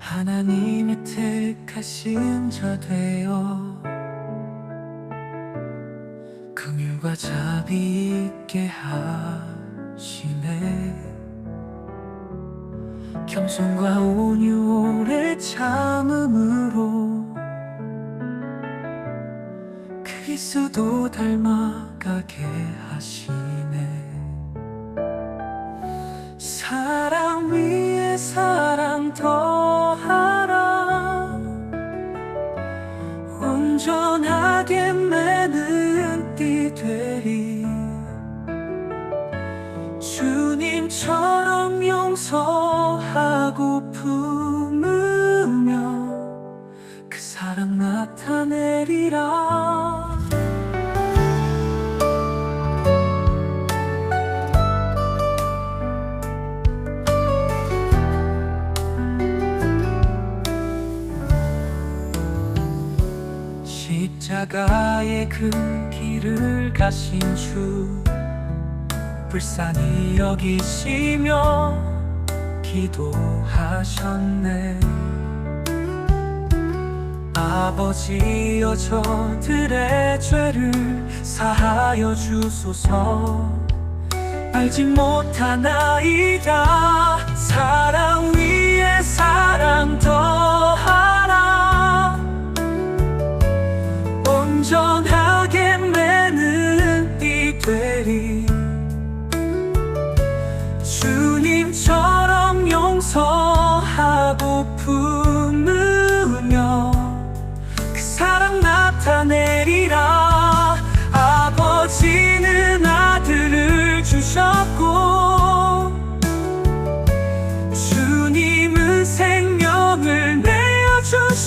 하나님의 택하신 자 되어 긍휼과 자비 있게 하시네. 겸손과 온유 오래 참음으로 그리스도 닮아가게 하시네. 사랑 위에 사랑 온전하게 매는 띠 되리. 주님처럼 용서하고 품 십자가의 그 길을 가신 주 불쌍히 여기시며 기도하셨네. 아버지여 저들의 죄를 사하여 주소서. 알지 못하나이다 사랑 위에 사랑 더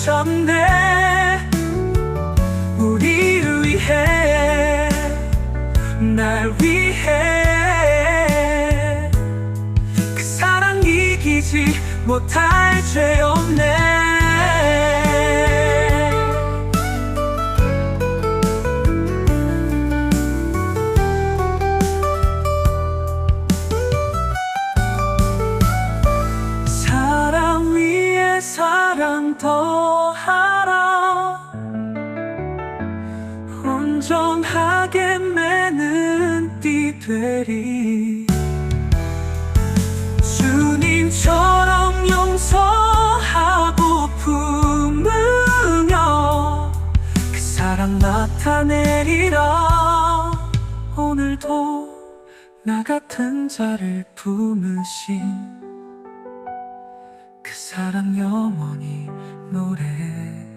내어주셨네. 우리를 위해 날 위해. 그 사랑 이기지 못할 죄 없네 사랑 더 하라. 온전하게 매는 띠 되리. 주님처럼 용서하고 품으며 그 사랑 나타내리라. 오늘도 나 같은 자를 품으신 그 사랑 영원히 노래.